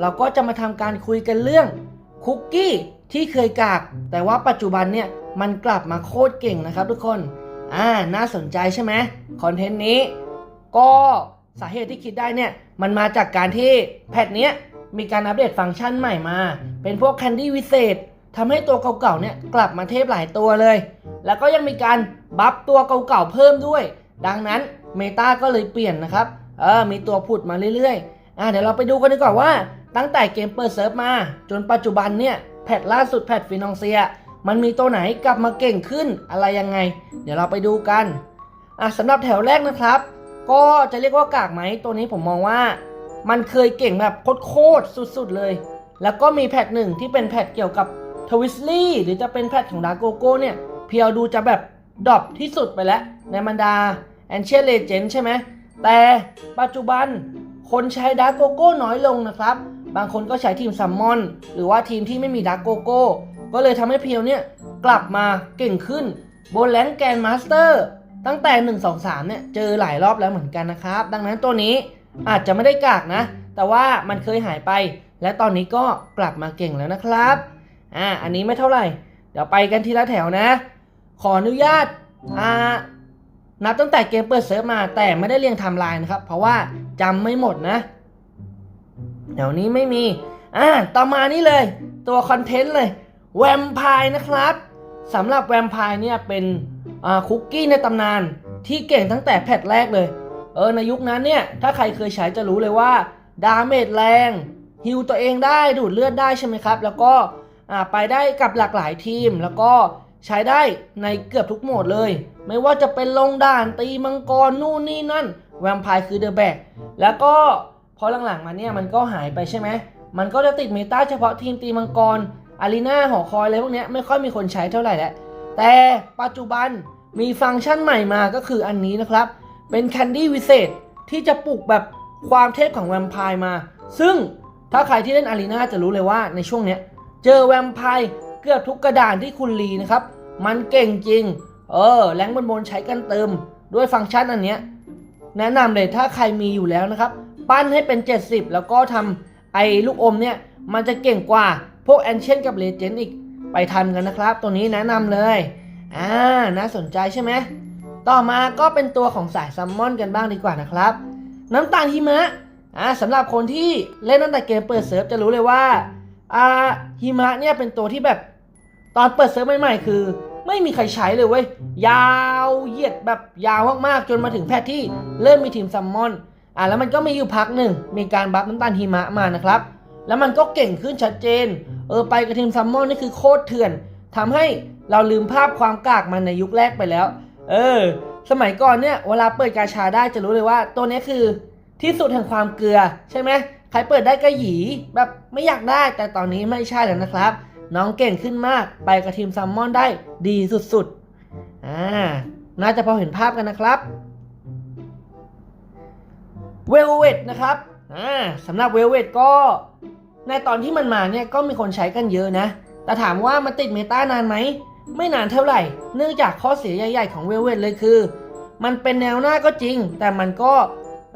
เราก็จะมาทำการคุยกันเรื่องคุกกี้ที่เคยกาก แต่ว่าปัจจุบันเนี่ยมันกลับมาโคตรเก่งนะครับทุกคน อ่า น่าสนใจใช่ไหมคอนเทนต์นี้ ก็สาเหตุที่คิดได้เนี่ย มันมาจากการที่แพทเนี้ยมีการอัปเดตฟังก์ชันใหม่มา เป็นพวกแคนดี้วิเศษทำให้ตัวเก่าๆเนี่ยกลับมาเทพหลายตัวเลย แล้วก็ยังมีการบัฟตัวเก่าๆเพิ่มด้วย ดังนั้นเมตาก็เลยเปลี่ยนนะครับ เออ มีตัวผุดมาเรื่อยๆ อะเดี๋ยวเราไปดูกันดีกว่าว่า ตั้งแต่เกมเปิดเซิร์ฟมา จนปัจจุบันเนี่ยแพทล่าสุดแพทฟินองเซีย มันมีตัวไหนกลับมาเก่งขึ้นอะไรยังไง เดี๋ยวเราไปดูกันอะสำหรับแถวแรกนะครับ ก็จะเรียกว่ากากไหมตัวนี้ผมมองว่า มันเคยเก่งแบบโคตรสุดๆเลย แล้วก็มีแพทหนึ่งที่เป็นแพทเกี่ยวกับทวิสลี่หรือจะเป็นแพทของดาโกโก้เนี่ยเพียวดูจะแบบดรอปที่สุดไปแล้ว ในบรรดาแอนเชียเลเจนใช่ไหมแต่ปัจจุบันคนใช้ดาโกโก้น้อยลงนะครับ บางคนก็ใช้ทีมซัมมอน หรือว่าทีมที่ไม่มีดาร์กโกโก้ ก็เลยทำให้เพียวเนี่ยกลับมาเก่งขึ้นบนแรงแกนมาสเตอร์ ตั้งแต่ 1 2 3 เนี่ยเจอหลายรอบแล้วเหมือนกันนะครับ ดังนั้นตัวนี้อาจจะไม่ได้กากนะ แต่ว่ามันเคยหายไป และตอนนี้ก็กลับมาเก่งแล้วนะครับอ่าอันนี้ไม่เท่าไหร่ เดี๋ยวไปกันทีละแถวนะ ขออนุญาตอ่านับตั้งแต่เกมเปิดเซิร์ฟมาแต่ไม่ได้เรียงไทม์ไลน์นะครับ เพราะว่าจำไม่หมดนะ เดี๋ยวนี้ไม่มี อ่า ต่อมานี่เลย ตัวคอนเทนต์เลย แวมไพร์นะครับสำหรับแวมไพร์เนี่ยเป็นคุกกี้ในตำนานที่เก่งตั้งแต่แพทแรกเลย เออในยุคนั้นเนี่ย ถ้าใครเคยใช้จะรู้เลยว่า ดาเมจแรงฮิวตัวเองได้ดูดเลือดได้ใช่ไหมครับ แล้วก็ไปได้กับหลากหลายทีม แล้วก็ใช้ได้ในเกือบทุกโหมดเลย ไม่ว่าจะเป็นลงด่านตีมังกรนู่นนี่นั่น แวมไพร์คือเดอะแบกแล้วก็ พอหลังๆมาเนี่ยมันก็หายไปใช่ไหมมันก็จะติดเมตาเฉพาะทีมตีมังกรอารีนาหอคอยอะไรพวกเนี้ยไม่ค่อยมีคนใช้เท่าไหร่แล้วแต่ปัจจุบันมีฟังก์ชันใหม่มาก็คืออันนี้นะครับ เป็นแคนดี้วิเศษที่จะปลุกแบบความเทพของแวมไพร์มา ซึ่งถ้าใครที่เล่นอารีนาจะรู้เลยว่าในช่วงเนี้ยเจอแวมไพร์เกือบทุกกระดานที่คุณรีนะครับ มันเก่งจริง เออแรงบนบนๆใช้กันเติม ด้วยฟังก์ชันอันเนี้ยแนะนำเลยถ้าใครมีอยู่แล้วนะครับ ปั้นให้เป็น 70 แล้วก็ทำไอ้ลูกอมเนี่ย มันจะเก่งกว่าพวกแอนเชนกับเลเจนด์อีกไปทำกันนะครับ ตัวนี้แนะนำเลยอ่าน่าสนใจใช่ไหมต่อมาก็เป็นตัวของสายซัมมอนกันบ้างดีกว่านะครับ น้ำตาลหิมะอ่าสำหรับคนที่เล่นตั้งแต่เกมเปิดเซิร์ฟจะรู้เลยว่าอ่าหิมะเนี่ยเป็นตัวที่แบบตอนเปิดเซิร์ฟใหม่ๆ คือ ไม่มีใครใช้เลยเว้ยยาวเหยียดแบบยาวมากๆจนมาถึงแพทที่เริ่มมีทีมซัมมอน อ่าแล้วมันก็มีอยู่พักหนึ่งมีการบัฟน้ำตาลหิมะมานะครับ แล้วมันก็เก่งขึ้นชัดเจน เออไปกับทีมซัมมอนนี่คือโคตรเถื่อนทำให้เราลืมภาพความกากมันในยุคแรกไปแล้ว เออ สมัยก่อนเนี่ยเวลาเปิดกาชาได้จะรู้เลยว่า ตัวนี้คือที่สุดแห่งความเกลือใช่ไหมใครเปิดได้ก็หยีแบบไม่อยากได้แต่ตอนนี้ไม่ใช่แล้วนะครับ น้องเก่งขึ้นมากไปกับทีมซัมมอนได้ดีสุดๆอ่าน่าจะพอเห็นภาพกันนะครับ เวลเวตนะครับอ่าสำหรับเวลเวตก็ในตอนที่มันมาเนี่ยก็มีคนใช้กันเยอะนะ แต่ถามว่ามันติดเมตานานไหม ไม่นานเท่าไหร่ เนื่องจากข้อเสียใหญ่ๆของเวลเวตเลยคือ มันเป็นแนวหน้าก็จริง แต่มันก็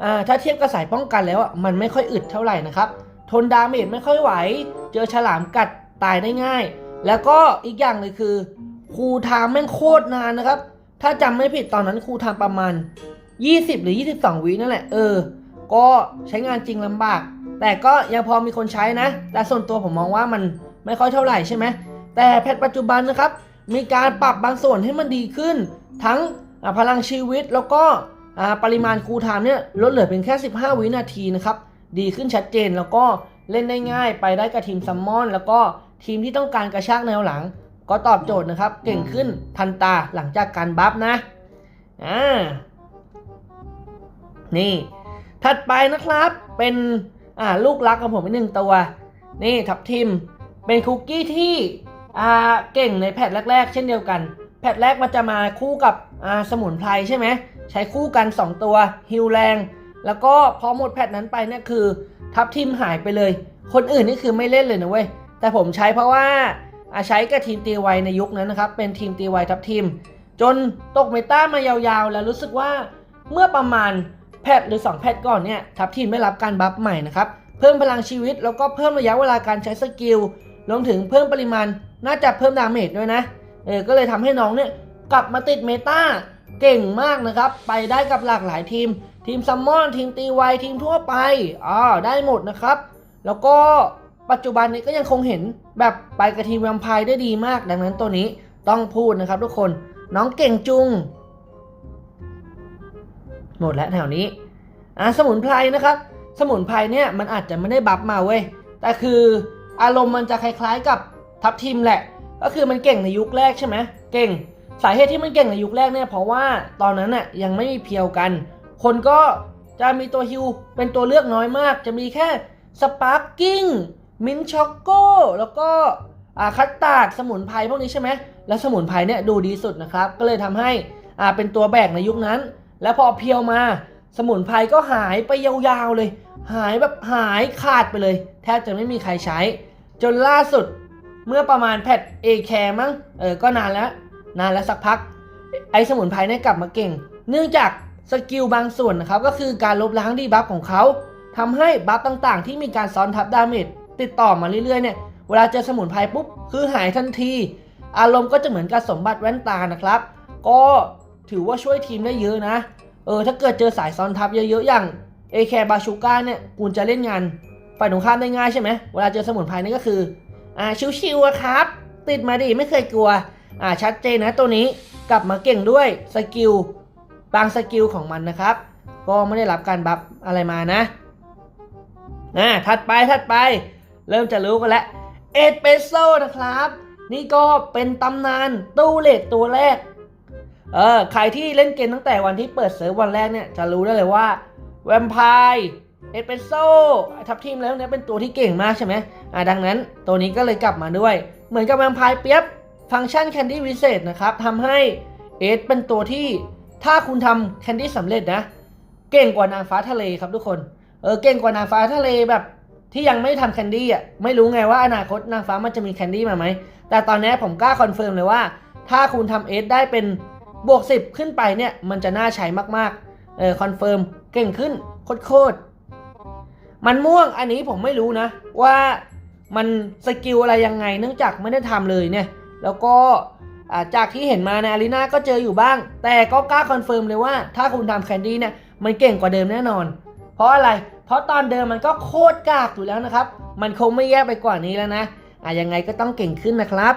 อ่าถ้าเทียบกับสายป้องกันแล้วมันไม่ค่อยอึดเท่าไหร่นะครับ ทนดาเมจไม่ค่อยไหว เจอฉลามกัดตายได้ง่าย แล้วก็อีกอย่างเลยคือคูลไทม์แม่งโคตรนานนะครับ ถ้าจำไม่ผิดตอนนั้นคูลไทม์ประมาณ 20 หรือ 22 วินั่นแหละ เออ ก็ใช้งานจริงลำบาก แต่ก็ยังพอมีคนใช้นะ แต่ส่วนตัวผมมองว่ามันไม่ค่อยเท่าไหร่ใช่ไหมแต่แพทปัจจุบันนะครับ มีการปรับบางส่วนให้มันดีขึ้น ทั้งพลังชีวิตแล้วก็ปริมาณคูลไทม์เนี่ยลดเหลือเป็นแค่ 15 วินาทีนะครับ ดีขึ้นชัดเจนแล้วก็เล่นได้ง่ายไปได้กับทีมซัมมอน แล้วก็ทีมที่ต้องการกระชากแนวหลัง ก็ตอบโจทย์นะครับ เก่งขึ้นทันตาหลังจากการบัฟนะอ่านี่ ถัดไปนะครับเป็นอ่าลูกรักของผมอีกหนึ่งตัว นี่ทับทิม เป็นคุกกี้ที่อ่าเก่งในแพทแรก ๆ เช่นเดียวกัน แพทแรกมันจะมาคู่กับอ่าสมุนไพรใช่ไหมใช้คู่กัน 2 ตัวฮิวแรง แล้วก็พอหมดแพทนั้นไปเนี่ยคือ ทับทิมหายไปเลย คนอื่นนี่คือไม่เล่นเลยนะเว้ยแต่ผมใช้เพราะว่าอาใช้กับทีมตีไวในยุคนั้นนะครับ เป็นทีมตีไวทับทิม จนตกเมตามายาวๆ แล้วรู้สึกว่าเมื่อประมาณ แพทหรือ 2 แพทก่อนเนี่ยทับทีมได้รับการบัฟใหม่นะครับเพิ่มพลังชีวิตแล้วก็เพิ่มระยะเวลาการใช้สกิลรวมถึงเพิ่มปริมาณน่าจะเพิ่มดาเมจด้วยนะเออก็เลยทำให้น้องเนี่ยกลับมาติดเมตาเก่งมากนะครับ ไปได้กับหลากหลายทีม ทีมซัมมอน ทีมตีไวทีมทั่วไปอ่าได้หมดนะครับ แล้วก็ปัจจุบันนี้ก็ยังคงเห็นแบบไปกับทีมแวมไพร์ได้ดีมาก ดังนั้นตัวนี้ต้องพูดนะครับทุกคน น้องเก่งจุง หมดแล้วแถวนี้อ่าสมุนไพรนะครับ สมุนไพรเนี่ยมันอาจจะไม่ได้บัฟมาเว้ยแต่คืออารมณ์มันจะคล้ายๆกับทับทิมแหละ ก็คือมันเก่งในยุคแรกใช่ไหมเก่ง สาเหตุที่มันเก่งในยุคแรกเนี่ยเพราะว่าตอนนั้นน่ะยังไม่มีเพียวกัน คนก็จะมีตัวฮิวเป็นตัวเลือกน้อยมาก จะมีแค่สปาร์กิ้งมินช็อกโก้แล้วก็อ่าคัตตาดสมุนไพรพวกนี้ใช่ไหมแล้วสมุนไพรเนี่ยดูดีสุดนะครับ ก็เลยทำให้อ่าเป็นตัวแบกในยุคนั้น แล้วพอเพียวมา สมุนไพรก็หายไปยาวๆเลย หายแบบหายขาดไปเลย แทบจะไม่มีใครใช้ จนล่าสุดเมื่อประมาณแพทเอแคร์มั้งเออก็นานแล้ว นานแล้วสักพัก ไอ้สมุนไพรเนี่ยกลับมาเก่ง เนื่องจากสกิลบางส่วนนะครับก็คือการลบล้างดีบัฟของเขาทำให้บัฟต่างๆ ที่มีการซ้อนทับดาเมจติดต่อมาเรื่อยๆเนี่ย เวลาเจอสมุนไพรปุ๊บ คือหายทันที อารมณ์ก็จะเหมือนกับสมบัติแว่นตานะครับ ก็ ถือว่าช่วยทีมได้เยอะนะ เออถ้าเกิดเจอสายซ้อนทับเยอะๆอย่างเอแคบาชูก้าเนี่ยคุณจะเล่นงานฝ่ายตรงข้ามได้ง่ายใช่ไหมเวลาเจอสมุนไพรนี่ก็คืออ่าชิวๆอะครับ ติดมาดิไม่เคยกลัวอ่าชัดเจนนะตัวนี้กลับมาเก่งด้วยสกิลบางสกิลของมันนะครับ ก็ไม่ได้รับการบัฟอะไรมานะอ่าถัดไปถัดไป เริ่มจะรู้กันแล้วเอสเปรสโซนะครับ นี่ก็เป็นตำนานตู้เหล็กตัวแรก เออใครที่เล่นเกมตั้งแต่วันที่เปิดเซิร์ฟวันแรกเนี่ยจะรู้ได้เลยว่าแวมไพร์เอสเปรสโซ่ทับทีมแล้วเนี่ยเป็นตัวที่เก่งมากใช่ไหมอ่าดังนั้นตัวนี้ก็เลยกลับมาด้วย เหมือนกับแวมไพร์เปียบฟังก์ชันแคนดี้วิเศษนะครับทำให้เอสเป็นตัวที่ถ้าคุณทำแคนดี้สำเร็จนะ เก่งกว่านางฟ้าทะเลครับทุกคนเออเก่งกว่านางฟ้าทะเลแบบที่ยังไม่ทำแคนดี้อะไม่รู้ไงว่าอนาคตนางฟ้ามันจะมีแคนดี้มาไหมแต่ตอนนี้ผมกล้าคอนเฟิร์มเลยว่า ถ้าคุณทำเอสได้เป็น บวก 10 ขึ้นไปเนี่ย มันจะน่าใช้มากๆ เออคอนเฟิร์มเก่งขึ้น โคตรๆ มันม่วงอันนี้ผมไม่รู้นะ ว่ามันสกิลอะไรยังไง เนื่องจากไม่ได้ทำเลยเนี่ย แล้วก็จากที่เห็นมาในอารีนาก็เจออยู่บ้าง แต่ก็กล้าคอนเฟิร์มเลยว่าถ้าคุณทำแคนดี้เนี่ย มันเก่งกว่าเดิมแน่นอน เพราะอะไร เพราะตอนเดิมมันก็โคตรกากอยู่แล้วนะครับ มันคงไม่แย่ไปกว่านี้แล้วนะอะยังไงก็ต้องเก่งขึ้นนะครับ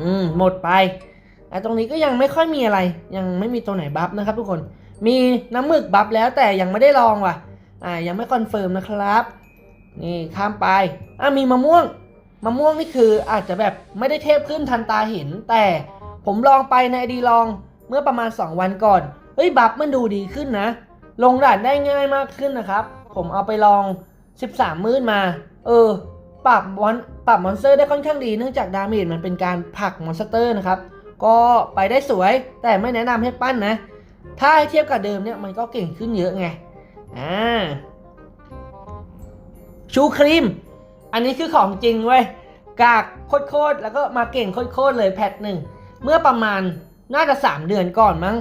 อืม หมดไป อ่ตรงนี้ก็ยังไม่ค่อยมีอะไร ยังไม่มีตัวไหนบัฟนะครับทุกคน มีน้ำหมึกบัฟแล้วแต่ยังไม่ได้ลองว่ะ อ่า ยังไม่คอนเฟิร์มนะครับ นี่ข้ามไป อะมีมะม่วง มะม่วงนี่คืออาจจะแบบไม่ได้เทพขึ้นทันตาเห็น แต่ผมลองไปในอดีลองเมื่อประมาณ 2 วันก่อน เฮ้ยบัฟมันดูดีขึ้นนะ ลงด่านได้ง่ายมากขึ้นนะครับ ผมเอาไปลอง 13 มื้อมา เออ ปรับมอนปรับมอนสเตอร์ได้ค่อนข้างดีเนื่องจากดาเมจมันเป็นการผลักมอนสเตอร์นะครับ ก็ไปได้สวย แต่ไม่แนะนำให้ปั้นนะ ถ้าให้เทียบกับเดิมเนี่ยมันก็เก่งขึ้นเยอะไงอ่าชูครีม อันนี้คือของจริงเว้ยกากโคตรๆแล้วก็มาเก่งโคตรๆเลยแพทหนึ่งเมื่อประมาณน่าจะ 3 เดือนก่อนมั้ง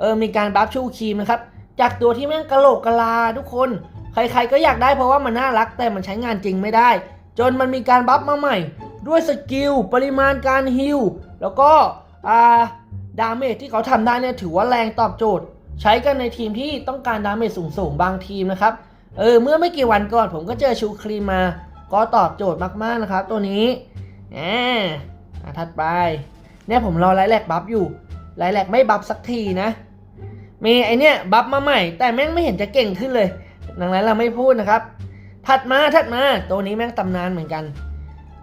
เออมีการบัฟชูครีมนะครับ จากตัวที่แม่งกะโหลกกะลาทุกคน ใครๆก็อยากได้เพราะว่ามันน่ารักแต่มันใช้งานจริงไม่ได้ จนมันมีการบัฟมาใหม่ ด้วยสกิลปริมาณการฮิลแล้วก็ อ่าดาเมจที่เขาทำได้เนี่ยถือว่าแรงตอบโจทย์ ใช้กันในทีมที่ต้องการดาเมจสูงๆ บางทีมนะครับ เออ เมื่อไม่กี่วันก่อนผมก็เจอชูครีมมา ก็ตอบโจทย์มากๆนะครับ ตัวนี้อ่าอะถัดไป เนี่ยผมรอไลแลกบัฟอยู่ไลแลกไม่บัฟสักทีนะ มีไอเนี้ยบัฟมาใหม่ แต่แม่งไม่เห็นจะเก่งขึ้นเลย ดังนั้นเราไม่พูดนะครับ ถัดมาถัดมาตัวนี้แม่งตำนานเหมือนกัน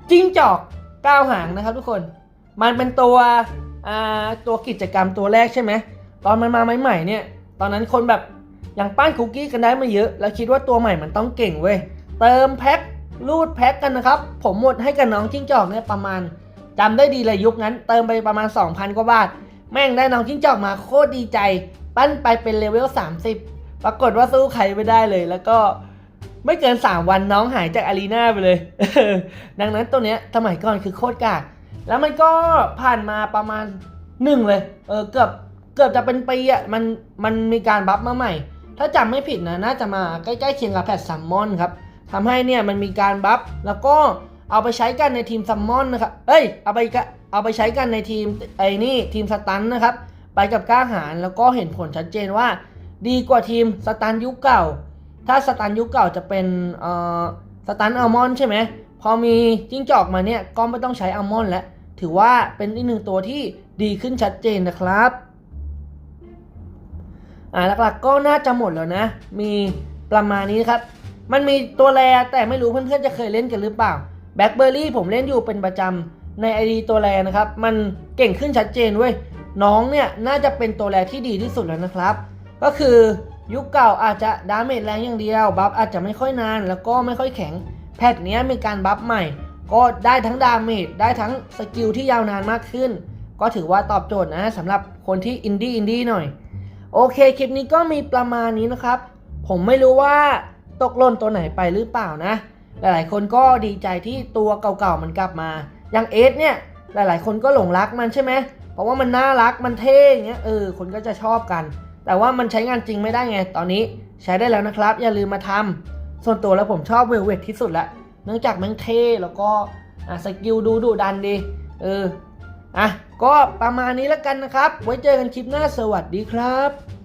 จิ้งจอกก้าวหางนะครับทุกคน มันเป็นตัวตัวกิจกรรมตัวแรกใช่ไหมตอนมันมาใหม่ๆเนี่ย ตอนนั้นคนแบบอยังป้านคุกกี้กันได้มาเยอะ แล้วคิดว่าตัวใหม่มันต้องเก่งเว้ย เติมแพ็ครูดแพ็คกันนะครับ ผมหมดให้กับน้องจิ้งจอกเนี่ยประมาณจำได้ดีเลยยุคนั้น เติมไปประมาณ 2,000 กว่าบาท แม่งได้น้องจิ้งจอกมาโคตรดีใจ ปั้นไปเป็นเลเวล 30 ปรากฏว่าสู้ใครไม่ได้เลย แล้วก็ไม่เกิน 3 วันน้องหายจากอารีนาไปเลย ดังนั้นตัวเนี้ยสมัยก่อนคือโคตรกาก แล้วมันก็ผ่านมาประมาณหนึ่งเลย เออเกือบเกือบจะเป็นปีอะมันมันมีการบัฟมาใหม่ ถ้าจำไม่ผิดนะน่าจะมาใกล้ๆเคียงกับแพทซัมมอนครับทำให้เนี่ยมันมีการบัฟแล้วก็เอาไปใช้กันในทีมซัมมอนนะครับ เอ้ยเอาไปเอาไปใช้กันในทีมไอ้นี่ทีมสตันนะครับ ไปกับกล้าหาญแล้วก็เห็นผลชัดเจนว่า ดีกว่าทีมสตันยุคเก่า ถ้าสตันยุคเก่าจะเป็นเอ่อสตันอัลมอนใช่ไหมพอมีจิ้งจอกมาเนี่ยก็ไม่ต้องใช้อัลมอนแล้ว ถือว่าเป็นอีกหนึ่งตัวที่ดีขึ้นชัดเจนนะครับอ่าหลักๆก็น่าจะหมดแล้วนะ มีประมาณนี้ครับ มันมีตัวแรแต่ไม่รู้เพื่อนๆจะเคยเล่นกันหรือเปล่าแบล็คเบอร์รี่ผมเล่นอยู่เป็นประจำในไอดีตัวแรนะครับ มันเก่งขึ้นชัดเจนเว้ยน้องเนี่ยน่าจะเป็นตัวแรที่ดีที่สุดแล้วนะครับ ก็คือยุคเก่าอาจจะดาเมจแรงอย่างเดียว บัฟอาจจะไม่ค่อยนาน แล้วก็ไม่ค่อยแข็ง แพทเนี้ยมีการบัฟใหม่ ก็ได้ทั้งดาเมจได้ทั้งสกิลที่ยาวนานมากขึ้น ก็ถือว่าตอบโจทย์นะสำหรับคนที่อินดี้อินดี้หน่อย โอเคคลิปนี้ก็มีประมาณนี้นะครับ ผมไม่รู้ว่าตกหล่นตัวไหนไปหรือเปล่านะ หลายๆ คนก็ดีใจที่ตัวเก่าๆมันกลับมา อย่างเอสเนี่ยหลายๆ คนก็หลงรักมันใช่ไหมเพราะว่ามันน่ารักมันเท่อย่างเงี้ยเออคนก็จะชอบกัน แต่ว่ามันใช้งานจริงไม่ได้ไง ตอนนี้ใช้ได้แล้วนะครับ อย่าลืมมาทำส่วนตัวแล้วผมชอบเวลเวทที่สุดละ เนื่องจากแม่งเท่แล้วก็อะสกิลดูดุดันดี เออ อะ ก็ประมาณนี้แล้วกันนะครับ ไว้เจอกันคลิปหน้าสวัสดีครับ